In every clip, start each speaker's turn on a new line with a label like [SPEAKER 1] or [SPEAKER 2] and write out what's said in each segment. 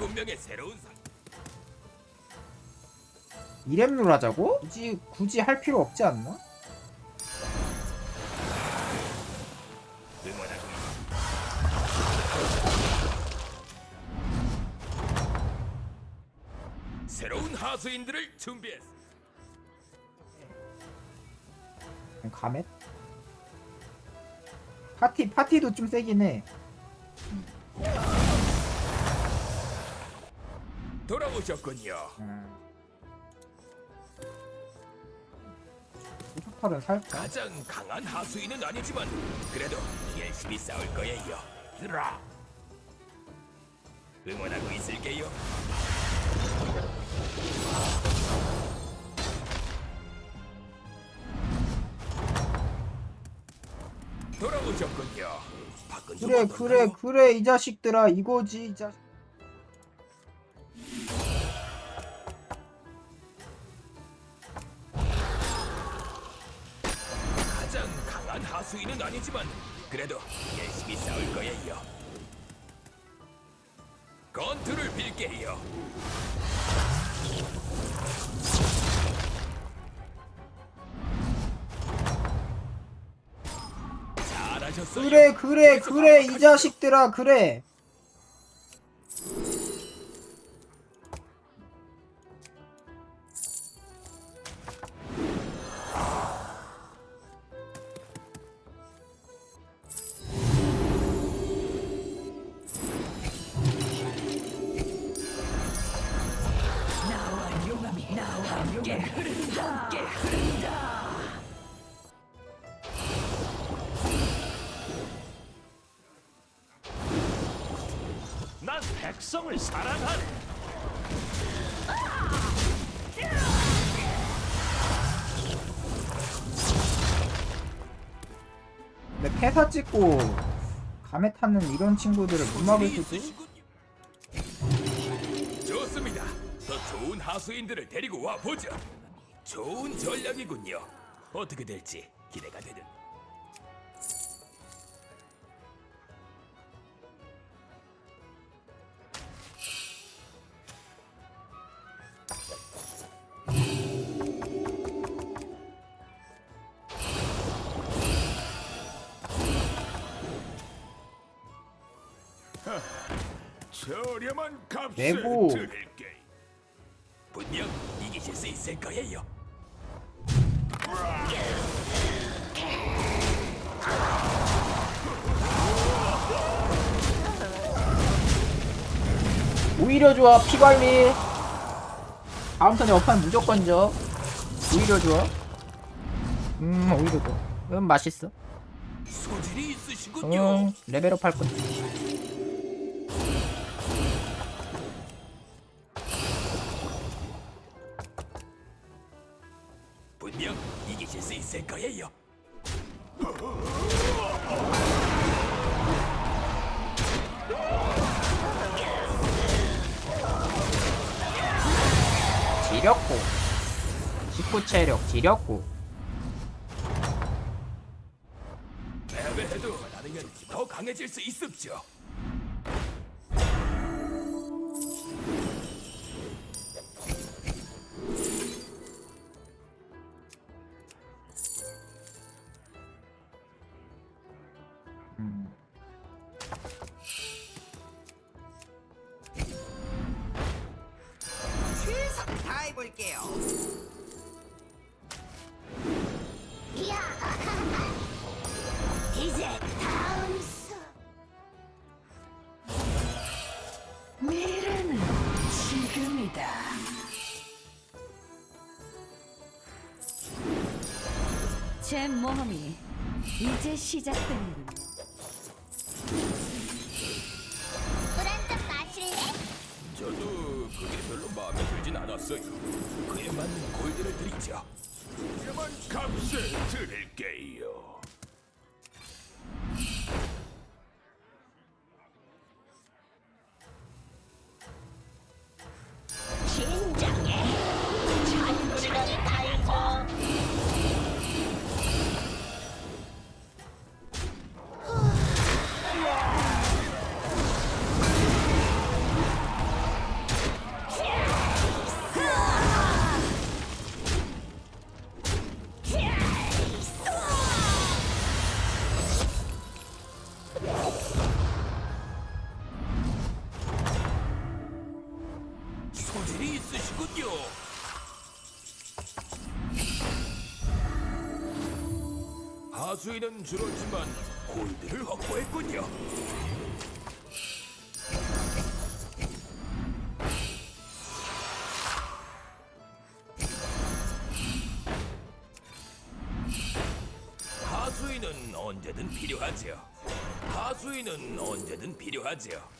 [SPEAKER 1] 일곱 명의 새로운 상.
[SPEAKER 2] 이렘 룰 하자고? 굳이 굳이 할 필요 없지 않나?
[SPEAKER 1] 응원하고 있- 새로운 하수인들을 준비했어.
[SPEAKER 2] 가멧? 파티 파티도 좀 세긴 해.
[SPEAKER 1] 돌아오셨군요.
[SPEAKER 2] 음. 소속팔은 살까?
[SPEAKER 1] 가장 강한 하수인은 아니지만 그래도 열심히 싸울 거예요. 들아. 응원하고 있을게요. 돌아오셨군요. 밖은 좀
[SPEAKER 2] 그래
[SPEAKER 1] 어떤가요?
[SPEAKER 2] 그래 그래 이 자식들아 이거지 이 자식.
[SPEAKER 1] 잘하셨어요.
[SPEAKER 2] 그래 그래 그래 이. 자식들아 그래.
[SPEAKER 3] 백성을 사랑하네.
[SPEAKER 2] 근데 폐사 찍고 감에 타는 이런 친구들을 못 막을 수도.
[SPEAKER 1] 좋습니다. 더 좋은 하수인들을 데리고 와 보자. 좋은 전략이군요. 어떻게 될지 기대가 되는.
[SPEAKER 3] 저렴한 값을
[SPEAKER 2] 내고.
[SPEAKER 3] 드릴게.
[SPEAKER 1] 분명 이기실 수 있을 거예요.
[SPEAKER 2] 오히려 좋아 피 관리. 다음 턴에 업판 무조건 져. 오히려 좋아. 음 오히려 좋아. 음 맛있어.
[SPEAKER 1] 소질이 있으시군요.
[SPEAKER 2] 음 레벨업 할 거.
[SPEAKER 1] 분명 이기실 수 있을 거예요.
[SPEAKER 2] 지렸고. 19 체력 지렸고.
[SPEAKER 1] 패배해도 나는 더 강해질 수 있습죠.
[SPEAKER 4] 제
[SPEAKER 5] 모험이 이제 시작되는군
[SPEAKER 1] 하수인은 줄었지만 골드를 확보했군요. 하수인은 언제든 필요하죠. 하수인은 언제든 필요하죠.
[SPEAKER 6] 최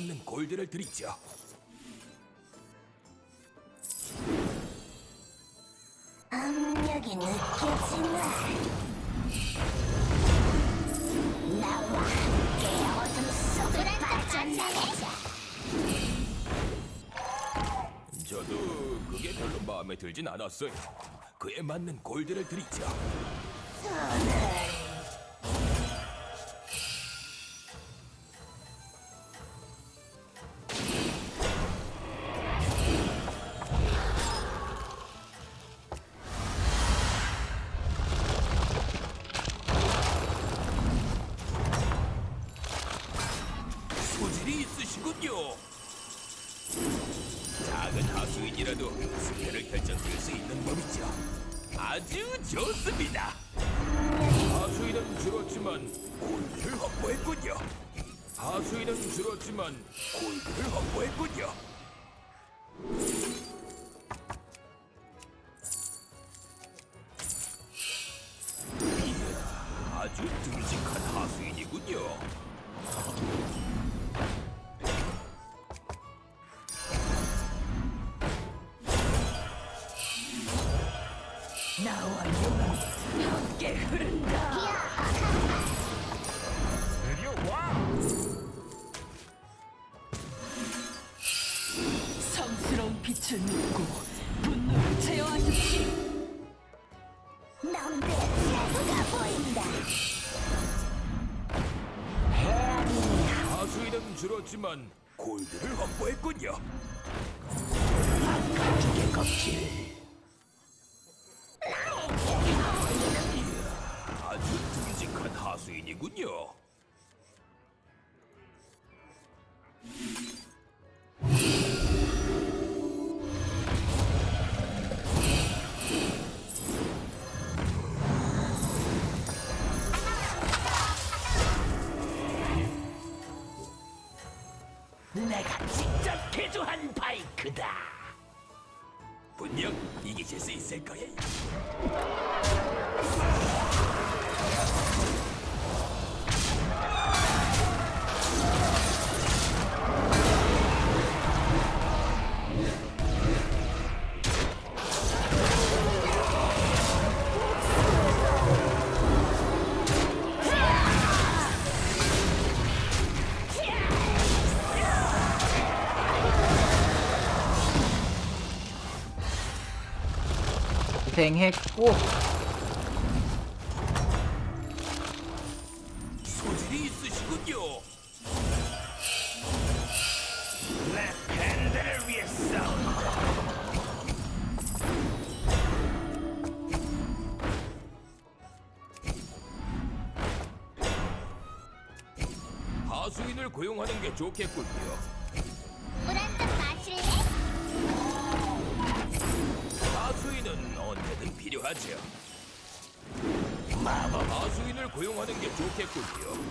[SPEAKER 1] 맞는 골드를 드리죠.
[SPEAKER 7] 압력이 느껴지나? 나와 함께 어둠 속을 빠져나가자.
[SPEAKER 1] 저도 그게 별로 마음에 들진 않았어요. 그에 맞는 골드를 드리죠. 소질 줄었지만 골드를 확보했군요. 아주 듬직한 하수인이군요. 줄었지만 골드를 확보했군요.
[SPEAKER 2] 고생했고
[SPEAKER 1] 소질이 있으시군요. 고용하는 게 좋겠군요. 하수인은 언제든 필요하죠. 마법 하수인을 고용하는 게 좋겠군요.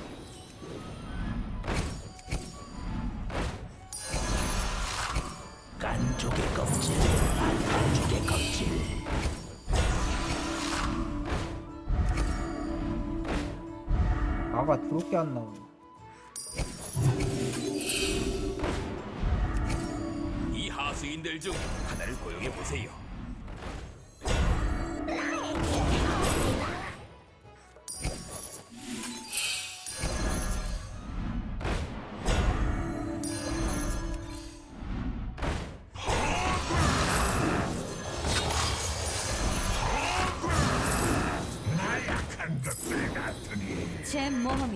[SPEAKER 4] 깐족의 껍질, 안깐족의 껍질.
[SPEAKER 2] 아가 더럽게 안 나오네
[SPEAKER 1] 이 하수인들 중 하나를 고용해 보세요.
[SPEAKER 3] 나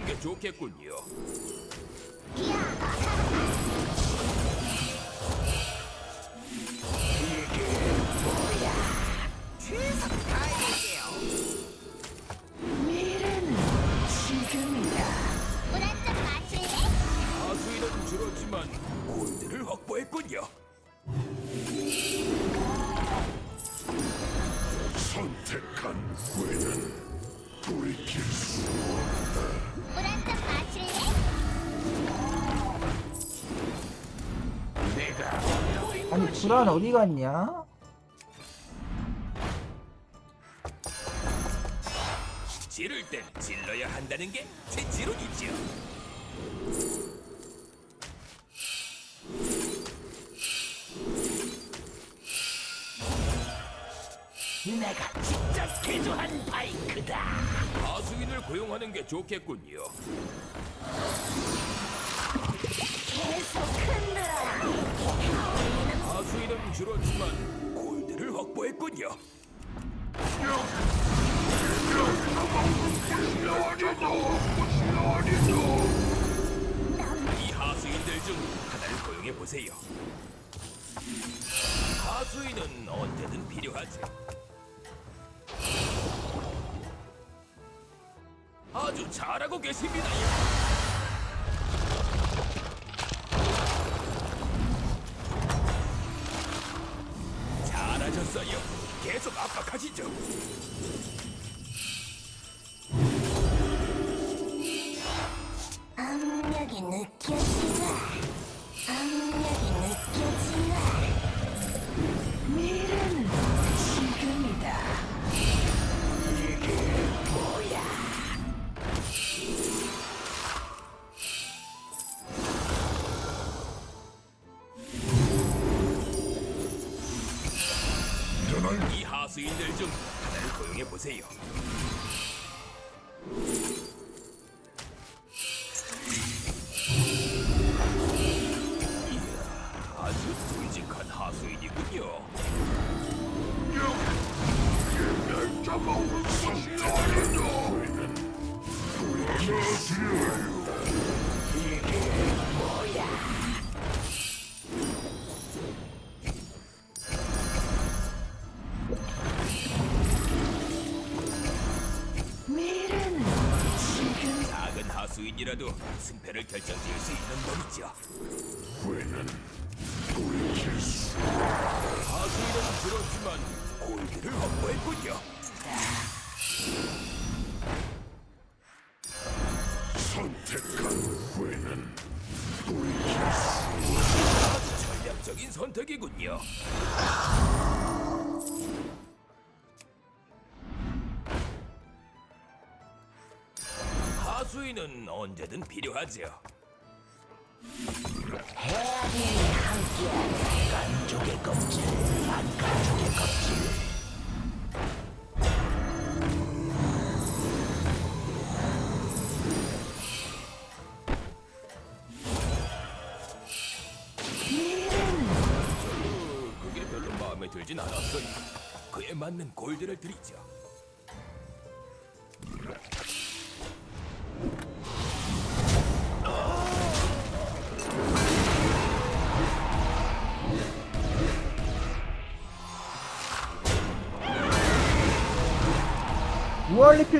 [SPEAKER 1] 고용하는 게 좋겠군요.
[SPEAKER 6] 최선 다해
[SPEAKER 2] 불안 어디 갔냐?
[SPEAKER 1] 지를 땐 질러야 한다는 게 제 지론이죠.
[SPEAKER 3] 내가 직접 개조한 바이크다.
[SPEAKER 1] 하수인을 고용하는 게 좋겠군요. 하 수인은 줄었지만 골드를 확보했군요. 이 하수인들 중 하나를 고용해 보세요. 하수인은 언제든 필요하죠. 아주 잘하고 계십니다. 잘 압
[SPEAKER 7] 이
[SPEAKER 1] 하수인들 중 하나를 고용해 보세요. 작은 하수인이라도 승패를 결정지을 수 있는 법이죠.
[SPEAKER 3] 후회는 돌이킬 수
[SPEAKER 1] 하수인은 줄었지만 골드를 확보했군요.
[SPEAKER 3] 선택한 후회는 돌이킬
[SPEAKER 1] 아주 전략적인 선택이군요. 언제든 필요하죠.
[SPEAKER 3] 가족의 껍질, 반가족의 껍질.
[SPEAKER 1] 어, 그게 별로 마음에 들진 않았어요. 그에 맞는 골드를 드리죠.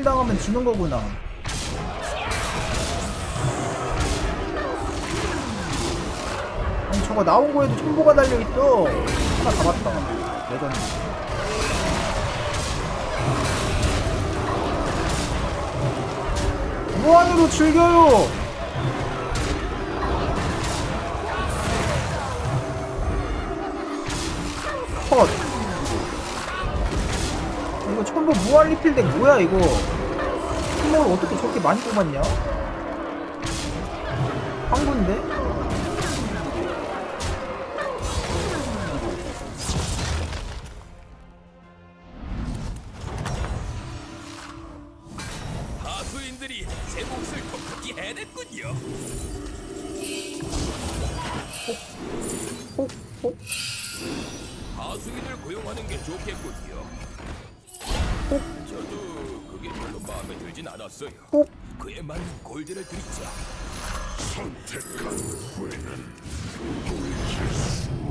[SPEAKER 2] 무한리필 당하면 지는 거구나. 아니 저거 나온 거에도 첨보가 달려있어. 하나 잡았다. 레전드. 무한으로 즐겨요. 이거 첨보 무한 리필덱 뭐야 이거? 첨보를 어떻게 저렇게 많이 뽑았냐? 황군데?
[SPEAKER 1] 하수인들이 제 몫을 톡톡히 해냈군요.
[SPEAKER 2] 혹, 혹,
[SPEAKER 1] 하수인을 고용하는 게 좋겠군요. 들진 않았어요.
[SPEAKER 2] 혹.
[SPEAKER 1] 그에 맞는 골드를 드리자.
[SPEAKER 3] 선택한 후에는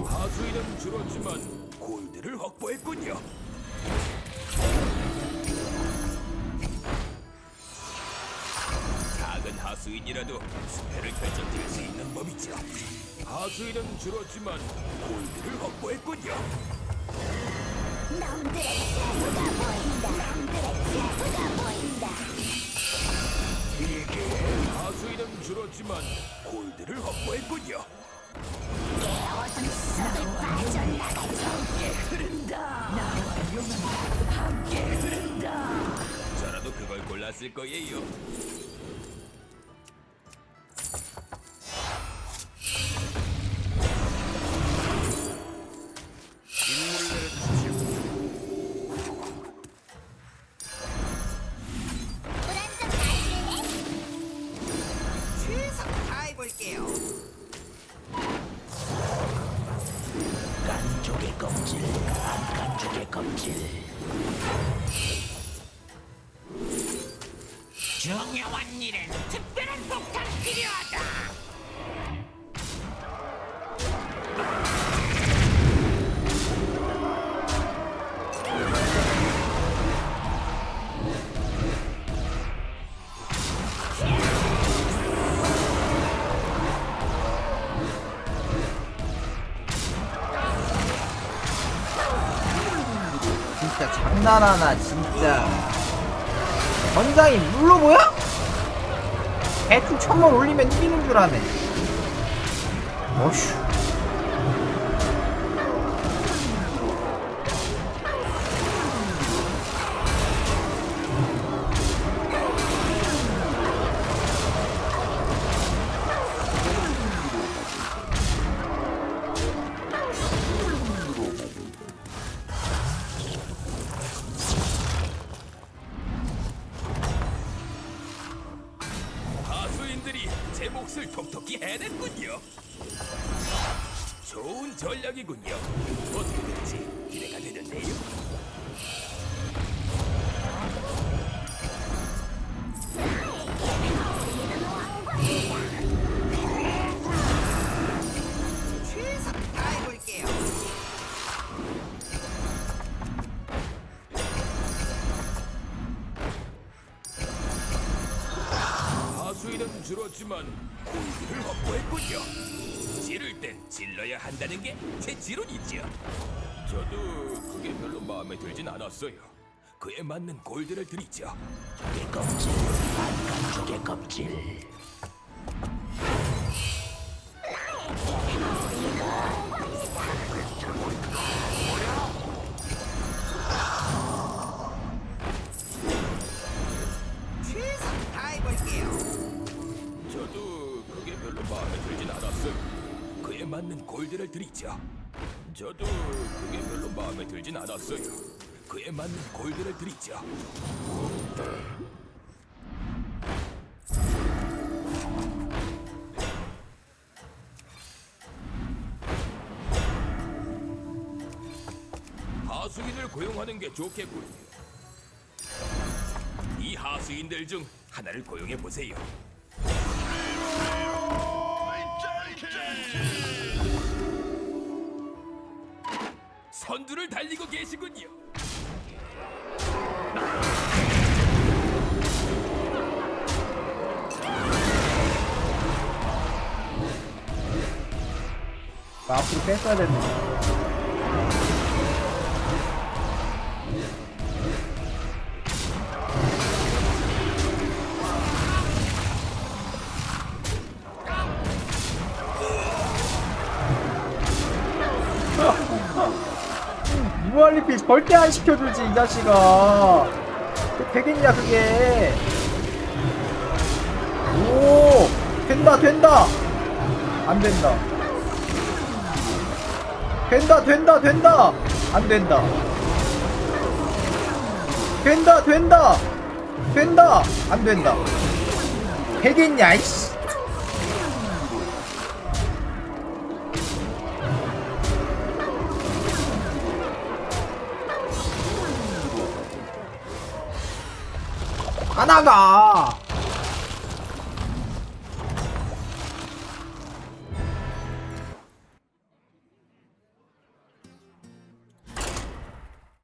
[SPEAKER 1] 하수인은 줄었지만 골드를 확보했군요. 작은 하수인이라도 수혜를 결정질 수 있는 법이죠. 하수인은 줄었지만 골드를 확보했군요.
[SPEAKER 7] 놈들
[SPEAKER 1] 줄었지만 골드를 확보했군요.
[SPEAKER 7] 어둠.
[SPEAKER 1] 저라도 그걸 골랐을 거예요.
[SPEAKER 3] 깐족의 껍질 안깐족의 껍질
[SPEAKER 6] 중요한 일엔 특별한 폭탄 필요하다.
[SPEAKER 2] 장난하나 진짜. 전장이 물로 보여? 대충 천만 올리면 이기는 줄 아네. 어휴.
[SPEAKER 1] 들진 않았어요. 그에 맞는 골드를 드리죠.
[SPEAKER 3] 의 껍질 안깐족의 껍질
[SPEAKER 6] 최선 다해볼게요.
[SPEAKER 1] 저도 그게 별로 마음에 들진 않았어요. 그에 맞는 골드를 드리죠. 저도 그게 별로 마음에 들진 않았어요. 그에 맞는 골드를 드리죠. 하수인을 고용하는 게 좋겠군요. 이 하수인들 중 하나를 고용해 보세요. 선두를 달리고 계시군요.
[SPEAKER 2] 앞으로 뺐어야 됐네. 무한리필 절대 안 시켜주지 이 자식아. 그 되겠냐 그게. 오 된다 된다. 안 된다 된다 된다 된다. 안 된다. 된다 된다. 된다. 안 된다. 되겠냐 이씨? 하나가